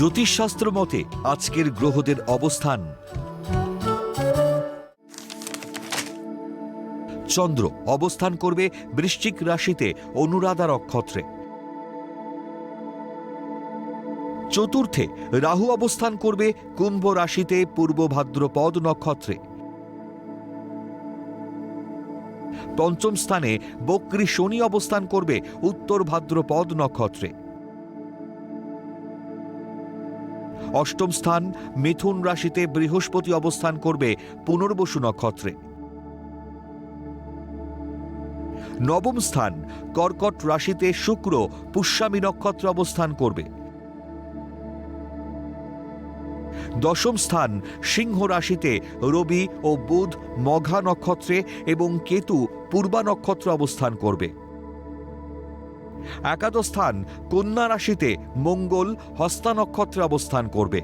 জ্যোতিষশাস্ত্র মতে আজকের গ্রহদের অবস্থান। চন্দ্র অবস্থান করবে বৃশ্চিক রাশিতে অনুরাধা নক্ষত্রে। চতুর্থে রাহু অবস্থান করবে কুম্ভ রাশিতে পূর্ব ভাদ্রপদ নক্ষত্রে। পঞ্চম স্থানে বক্রী শনি অবস্থান করবে উত্তর ভাদ্রপদ নক্ষত্রে। অষ্টম স্থান মিথুন রাশিতে বৃহস্পতি অবস্থান করবে পুনর্বসু নক্ষত্রে। নবম স্থান কর্কট রাশিতে শুক্র পুষ্যামী নক্ষত্র অবস্থান করবে। দশম স্থান সিংহ রাশিতে রবি ও বুধ মঘা নক্ষত্রে এবং কেতু পূর্বা নক্ষত্র অবস্থান করবে। একাদশ স্থান কন্যা রাশিতে মঙ্গল হস্তা নক্ষত্রে অবস্থান করবে।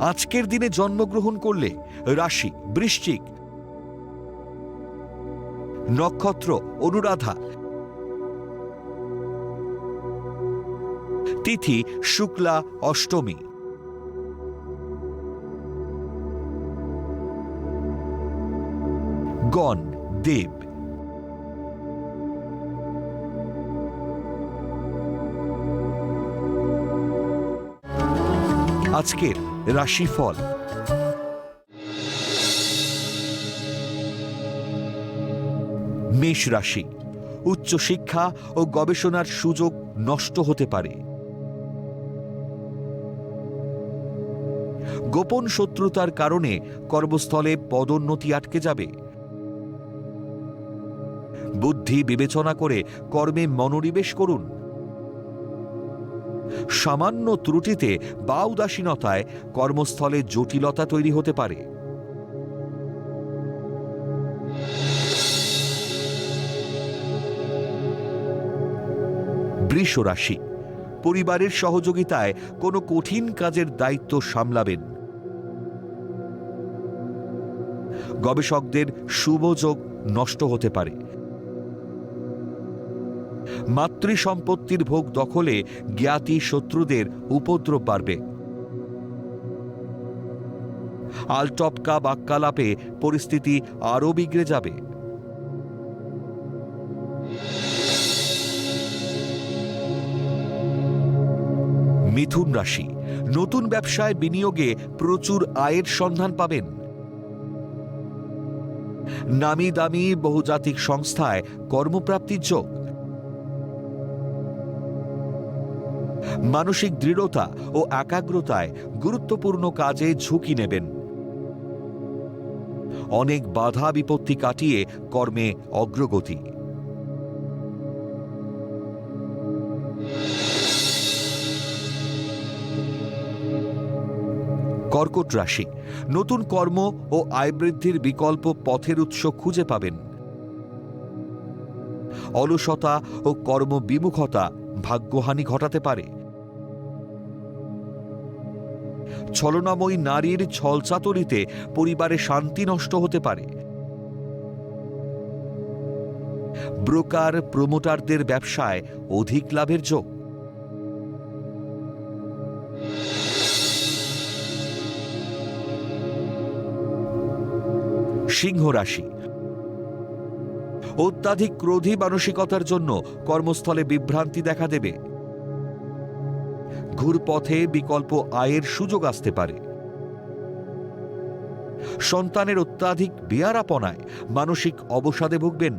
আজকের দিনে জন্মগ্রহণ করলে রাশি, বৃশ্চিক, নক্ষত্র, অনুরাধা, তিথি, শুক্লা, অষ্টমী। গণ দেব। আজকের রাশিফল। মেষ রাশি উচ্চশিক্ষা ও গবেষণার সুযোগ নষ্ট হতে পারে। গোপন শত্রুতার কারণে কর্মস্থলে পদোন্নতি আটকে যাবে। বুদ্ধি বিবেচনা করে কর্মে মনোনিবেশ করুন। সামান্য ত্রুটিতে বা উদাসীনতায় কর্মস্থলে জটিলতা তৈরি হতে পারে। বৃষ রাশি পরিবারের সহযোগিতায় কোনো কঠিন কাজের দায়িত্ব সামলাবেন। গবেষকদের শুভযোগ নষ্ট হতে পারে। মাতৃ সম্পত্তির ভোগ দখলে জ্ঞাতি শত্রুদের উপদ্রব বাড়বে। আলটপকা বাক্যালাপে পরিস্থিতি আরও বিগড়ে যাবে। মিথুন রাশি, নতুন ব্যবসায় বিনিয়োগে প্রচুর আয়ের সন্ধান পাবেন। নামি দামি বহুজাতিক সংস্থায় কর্মপ্রাপ্তির যোগ। মানসিক দৃঢ়তা ও একাগ্রতায় গুরুত্বপূর্ণ কাজে ঝুঁকি নেবেন। অনেক বাধা বিপত্তি কাটিয়ে কর্মে অগ্রগতি। কর্কট রাশি, নতুন কর্ম ও আয় বৃদ্ধির বিকল্প পথের উৎস খুঁজে পাবেন। অলসতা ও কর্মবিমুখতা ভাগ্যহানি ঘটাতে পারে। ছলনাময়ী নারীর ছলচাতুরিতে পরিবারে শান্তি নষ্ট হতে পারে। ব্রোকার, প্রমোটারদের ব্যবসায় অধিক লাভের যোগ। সিংহ রাশি। অত্যাধিক ক্রোধী মানসিকতার জন্য কর্মস্থলে বিভ্রান্তি দেখা দেবে। ঘুরপথে বিকল্প আয়ের সুযোগ আসতে পারে। সন্তানের অত্যাধিক বেয়ারাপনায় মানসিক অবসাদে ভুগবেন।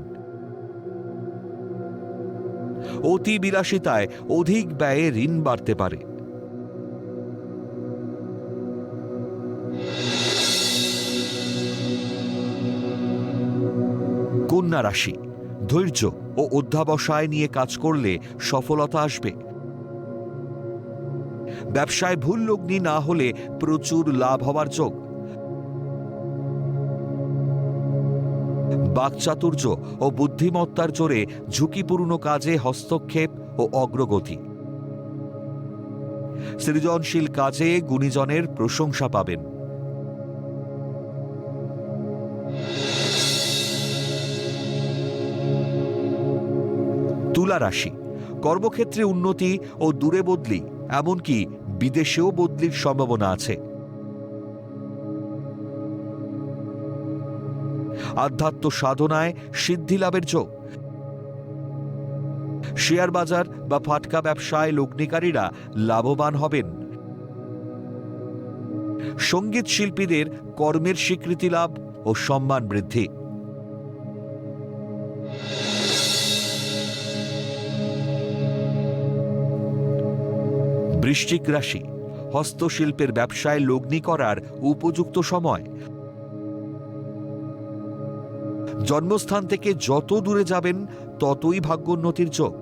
অতি বিলাসিতায় অধিক ব্যয়ে ঋণ বাড়তে পারে। কন্যা রাশি, ধৈর্য ও অধ্যাবসায় নিয়ে কাজ করলে সফলতা আসবে। ব্যবসায় ভুল লগ্নি না হলে প্রচুর লাভ হওয়ার যোগ। বাকচাতুর্য ও বুদ্ধিমত্তার জোরে ঝুঁকিপূর্ণ কাজে হস্তক্ষেপ ও অগ্রগতি। সৃজনশীল কাজে গুণীজনের প্রশংসা পাবেন। তুলা রাশি কর্মক্ষেত্রে উন্নতি ও দূরে বদলি, এমনকি বিদেশেও বদলির সম্ভাবনা আছে। আধ্যাত্ম সাধনায় সিদ্ধি লাভের যোগ। শেয়ার বাজার বা ফাটকা ব্যবসায় লগ্নিকারীরা লাভবান হবেন। সংগীত শিল্পীদের কর্মের স্বীকৃতি লাভ ও সম্মান বৃদ্ধি। বৃশ্চিক রাশি, হস্তশিল্পের ব্যবসায় লগ্নি করার উপযুক্ত সময়। জন্মস্থান থেকে যত দূরে যাবেন, ততই ভাগ্যোন্নতির যোগ।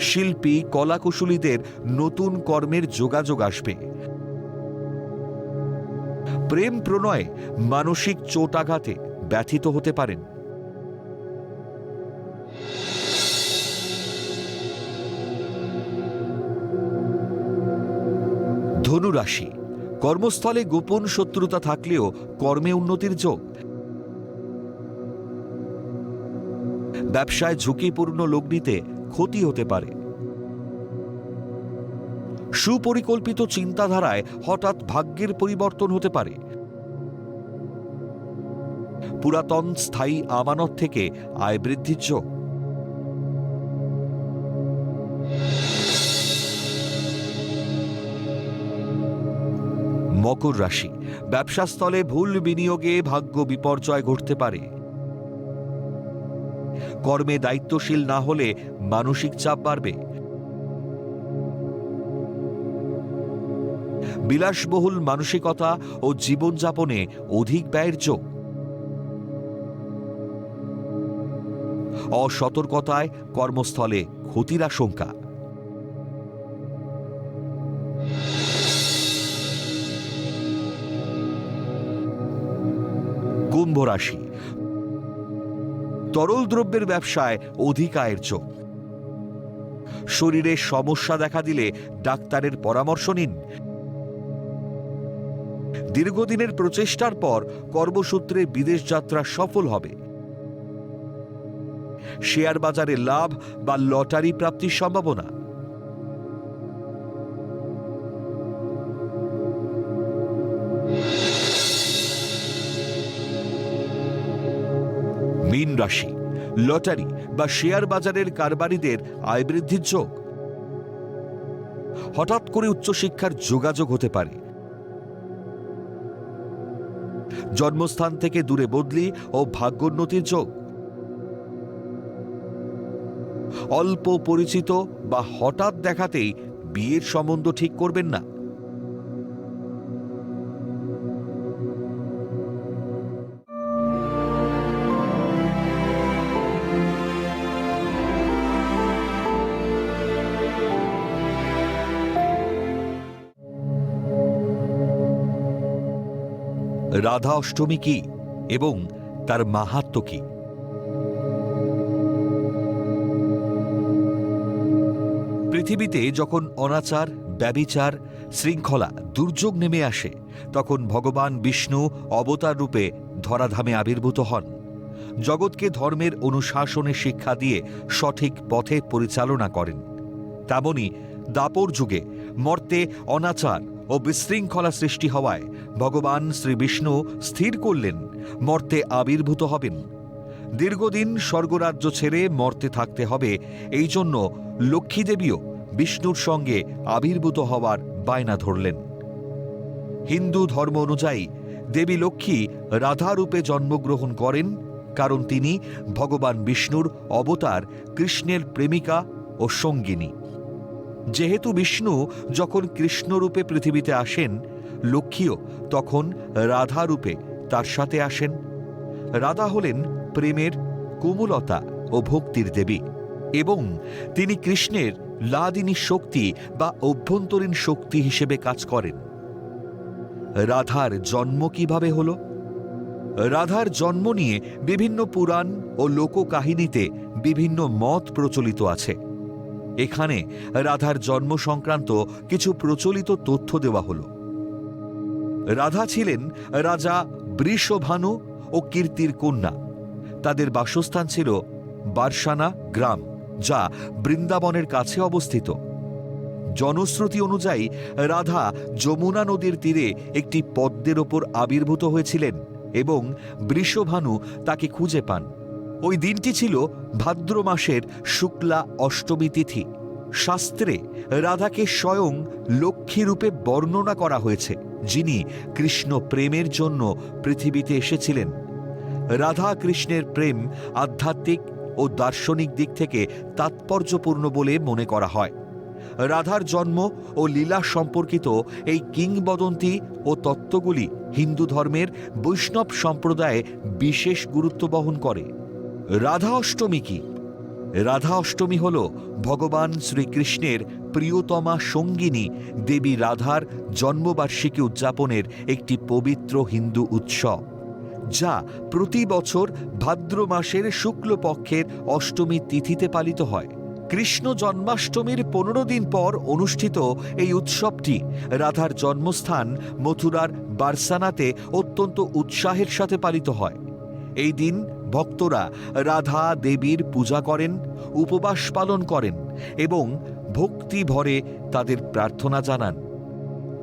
শিল্পী, কলাকুশলীদের নতুন কর্মের যোগাযোগ আসবে। প্রেম প্রণয়ে মানসিক চোটাঘাতে ব্যথিত হতে পারেন। ধনুরাশি কর্মস্থলে গোপন শত্রুতা থাকলেও কর্মে উন্নতির যোগ। ব্যবসায় ঝুঁকিপূর্ণ লগ্নিতে ক্ষতি হতে পারে। সুপরিকল্পিত চিন্তাধারায় হঠাৎ ভাগ্যের পরিবর্তন হতে পারে। পুরাতন স্থায়ী আমানত থেকে আয় বৃদ্ধির যোগ। মকর রাশি। ব্যবসাস্থলে ভুল বিনিয়োগে ভাগ্য বিপর্যয় ঘটতে পারে। কর্মে দায়িত্বশীল না হলে মানসিক চাপ বাড়বে। বিলাসবহুল মানসিকতা ও জীবনযাপনে অধিক ব্যয়ের যোগ। অসতর্কতায় কর্মস্থলে ক্ষতির আশঙ্কা। কুম্ভ রাশি। তরল দ্রব্যের ব্যবসায় অধিক আয়ের যোগ শরীরে সমস্যা দেখা দিলে ডাক্তারের পরামর্শ নিন। দীর্ঘদিনের প্রচেষ্টার পর কর্মসূত্রে বিদেশ যাত্রা সফল হবে। শেয়ার বাজারে লাভ বা লটারি প্রাপ্তির সম্ভাবনা। মীন রাশি, লটারি বা শেয়ার বাজারের কারবারিদের আয় বৃদ্ধির যোগ। হঠাৎ করে উচ্চশিক্ষার যোগাযোগ হতে পারে। জন্মস্থান থেকে দূরে বদলি ও ভাগ্যোন্নতির যোগ। অল্প পরিচিত বা হঠাৎ দেখাতেই বিয়ের সম্বন্ধ ঠিক করবেন না। রাধা অষ্টমী কি এবং তার মাহাত্ম্য কি? পৃথিবীতে যখন অনাচার, ব্যবিচার, শৃঙ্খলা, দুর্যোগ নেমে আসে, তখন ভগবান বিষ্ণু অবতার রূপে ধরাধামে আবির্ভূত হন। জগৎকে ধর্মের অনুশাসনে শিক্ষা দিয়ে সঠিক পথে পরিচালনা করেন। তেমনি দাপর যুগে মর্তে অনাচার ও বিশৃঙ্খলা সৃষ্টি হওয়ায় ভগবান শ্রী বিষ্ণু স্থির করলেন, মর্তে আবির্ভূত হবেন। দীর্ঘদিন স্বর্গরাজ্য ছেড়ে মর্তে থাকতে হবে, এই জন্য লক্ষ্মীদেবীও বিষ্ণুর সঙ্গে আবির্ভূত হওয়ার বায়না ধরলেন। হিন্দু ধর্ম অনুযায়ী দেবী লক্ষ্মী রাধারূপে জন্মগ্রহণ করেন, কারণ তিনি ভগবান বিষ্ণুর অবতার কৃষ্ণের প্রেমিকা ও সঙ্গিনী। যেহেতু বিষ্ণু যখন কৃষ্ণরূপে পৃথিবীতে আসেন, লক্ষ্মীও তখন রাধা রূপে তার সাথে আসেন। রাধা হলেন প্রেমের কোমলতা ও ভক্তির দেবী এবং তিনি কৃষ্ণের লাদিনী শক্তি বা অভ্যন্তরীণ শক্তি হিসেবে কাজ করেন। রাধার জন্ম কীভাবে হল? রাধার জন্ম নিয়ে বিভিন্ন পুরাণ ও লোককাহিনীতে বিভিন্ন মত প্রচলিত আছে। এখানে রাধার জন্ম সংক্রান্ত কিছু প্রচলিত তথ্য দেওয়া হল। রাধা ছিলেন রাজা বৃষভানু ও কীর্তির কন্যা। তাদের বাসস্থান ছিল বারসানা গ্রাম, যা বৃন্দাবনের কাছে অবস্থিত। জনশ্রুতি অনুযায়ী রাধা যমুনা নদীর তীরে একটি পদ্মের ওপর আবির্ভূত হয়েছিলেন এবং বৃষভানু তাকে খুঁজে পান। ওই দিনটি ছিল ভাদ্র মাসের শুক্লা অষ্টমী তিথি। শাস্ত্রে রাধাকে স্বয়ং লক্ষ্মী রূপে বর্ণনা করা হয়েছে, যিনি কৃষ্ণ প্রেমের জন্য পৃথিবীতে এসেছিলেন। রাধা কৃষ্ণের প্রেম আধ্যাত্মিক ও দার্শনিক দিক থেকে তাৎপর্যপূর্ণ বলে মনে করা হয়। রাধার জন্ম ও লীলা সম্পর্কিত এই কিংবদন্তি ও তত্ত্বগুলি হিন্দু ধর্মের বৈষ্ণব সম্প্রদায়ে বিশেষ গুরুত্ব বহন করে। রাধা অষ্টমী কি? রাধা অষ্টমী হল ভগবান শ্রীকৃষ্ণের প্রিয়তমা সঙ্গিনী দেবী রাধার জন্মবার্ষিকী উদযাপনের একটি পবিত্র হিন্দু উৎসব, যা প্রতি বছর ভাদ্র মাসের শুক্লপক্ষের অষ্টমী তিথিতে পালিত হয়। কৃষ্ণ জন্মাষ্টমীর পনেরো দিন পর অনুষ্ঠিত এই উৎসবটি রাধার জন্মস্থান মথুরার বারসানাতে অত্যন্ত উৎসাহের সাথে পালিত হয়। এই দিন ভক্তরা রাধা দেবীর পূজা করেন, উপবাস পালন করেন এবং ভক্তি ভরে তাদের প্রার্থনা জানান।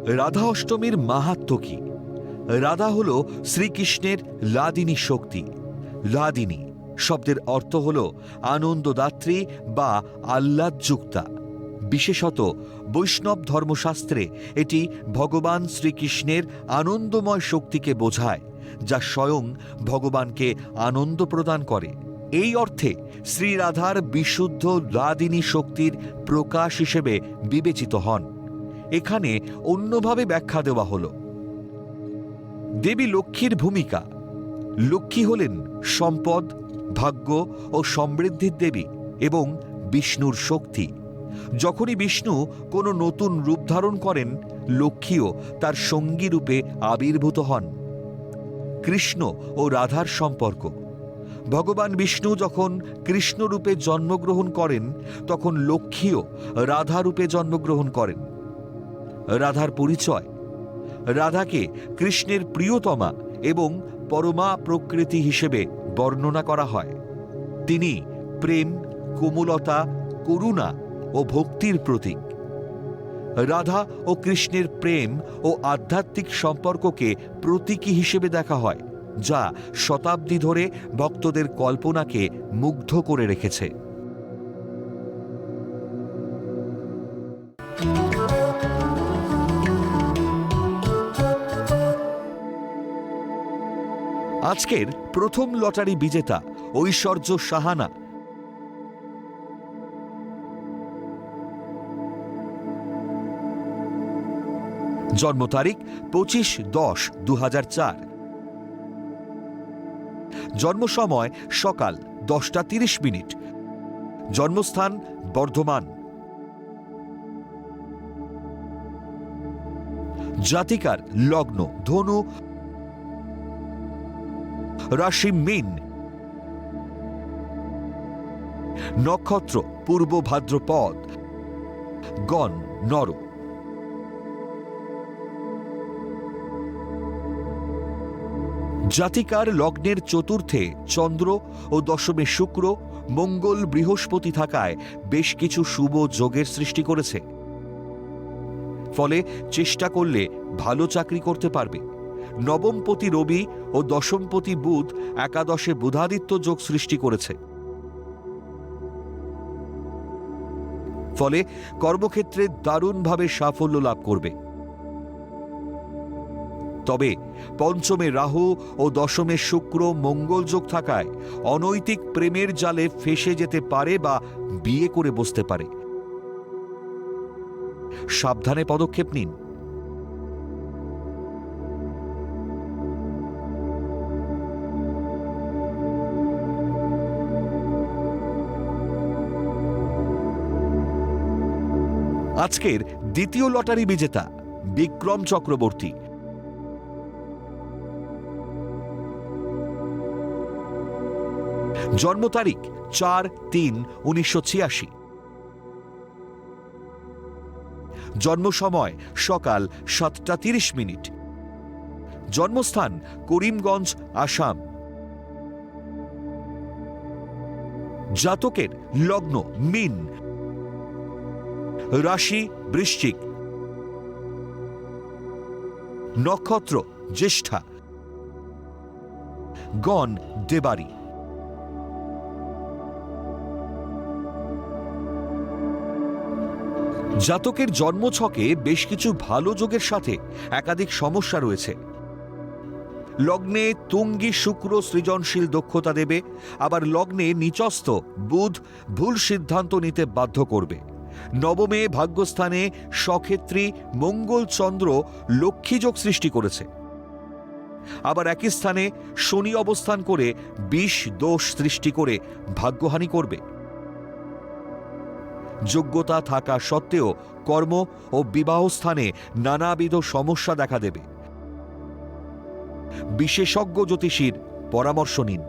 রাধা অষ্টমীর মাহাত্ম কি? রাধা হল শ্রীকৃষ্ণের লাদিনী শক্তি। লাদিনী শব্দের অর্থ হল আনন্দদাত্রী বা আহ্লাদযুক্তা। বিশেষত বৈষ্ণব ধর্মশাস্ত্রে এটি ভগবান শ্রীকৃষ্ণের আনন্দময় শক্তিকে বোঝায়। যা স্বয়ং ভগবানকে আনন্দ প্রদান করে। এই অর্থে শ্রীরাধার বিশুদ্ধ লাদিনী শক্তির প্রকাশ হিসেবে বিবেচিত হন। এখানে অন্যভাবে ব্যাখ্যা দেওয়া হল। দেবী লক্ষ্মীর ভূমিকা। লক্ষ্মী হলেন সম্পদ, ভাগ্য ও সমৃদ্ধির দেবী এবং বিষ্ণুর শক্তি। যখনই বিষ্ণু কোনো নতুন রূপ ধারণ করেন, লক্ষ্মীও তার সঙ্গী রূপে আবির্ভূত হন। কৃষ্ণ ও রাধার সম্পর্ক। ভগবান বিষ্ণু যখন কৃষ্ণ রূপে জন্মগ্রহণ করেন, তখন লক্ষ্মীও রাধা রূপে জন্মগ্রহণ করেন। রাধার পরিচয়। রাধাকে কৃষ্ণের প্রিয়তমা এবং পরমা প্রকৃতি হিসেবে বর্ণনা করা হয়। তিনি প্রেম, কোমলতা, করুণা ও ভক্তির প্রতীক। রাধা ও কৃষ্ণের প্রেম ও আধ্যাত্মিক সম্পর্ককে প্রতীকী হিসেবে দেখা হয়, যা শতাব্দী ধরে ভক্তদের কল্পনাকে মুগ্ধ করে রেখেছে। আজকের প্রথম লটারি বিজেতা ঐশ্বর্য সাহানা জন্ম তারিখ পঁচিশ দশ দু জন্ম সময় সকাল দশটা তিরিশ মিনিট। জন্মস্থান বর্ধমান। জাতিকার লগ্ন ধনু। রাশি মিন। নক্ষত্র পূর্ব ভাদ্রপদ। গণ নর জাতিকার লগ্নের চতুর্থে চন্দ্র ও দশমে শুক্র, মঙ্গল বৃহস্পতি থাকায় বেশ কিছু শুভ যোগের সৃষ্টি করেছে। ফলে চেষ্টা করলে ভালো চাকরি করতে পারবে। নবমপতি রবি ও দশমপতি বুধ একাদশে বুধাদিত্য যোগ সৃষ্টি করেছে। ফলে কর্মক্ষেত্রে দারুণভাবে সাফল্য লাভ করবে। তবে পঞ্চমে রাহু ও দশমে শুক্র মঙ্গলযোগ থাকায় অনৈতিক প্রেমের জালে ফেসে যেতে পারে বা বিয়ে করে বসতে পারে। সাবধানে পদক্ষেপ নিন। আজকের দ্বিতীয় লটারি বিজেতা বিক্রম চক্রবর্তী। জন্ম তারিখ চার তিন উনিশশো ছিয়াশি। জন্ম সময় সকাল সাতটা তিরিশ মিনিট। জন্মস্থান করিমগঞ্জ, আসাম। জাতকের লগ্ন মিন। রাশি বৃশ্চিক। নক্ষত্র জ্যেষ্ঠা। গণ দেবারি। জাতকের জন্মছকে বেশ কিছু ভালো যোগের সাথে একাধিক সমস্যা রয়েছে। লগ্নে তুঙ্গি শুক্র সৃজনশীল দক্ষতা দেবে, আবার লগ্নে নিচস্থ বুধ ভুল সিদ্ধান্ত নিতে বাধ্য করবে। নবমে ভাগ্যস্থানে সক্ষেত্রী মঙ্গল চন্দ্র লক্ষ্মীযোগ সৃষ্টি করেছে। আবার একই স্থানে শনি অবস্থান করে বিষ দোষ সৃষ্টি করে ভাগ্যহানি করবে। যোগ্যতা থাকা সত্ত্বেও কর্ম ও বিবাহ স্থানে নানাবিধ সমস্যা দেখা দেবে। বিশেষজ্ঞ জ্যোতিষীর পরামর্শ নিন।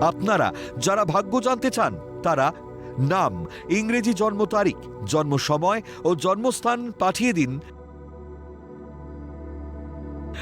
আপনারা যারা ভাগ্য জানতে চান, তারা নাম, ইংরেজি জন্ম তারিখ, জন্ম সময় ও জন্মস্থান পাঠিয়ে দিন।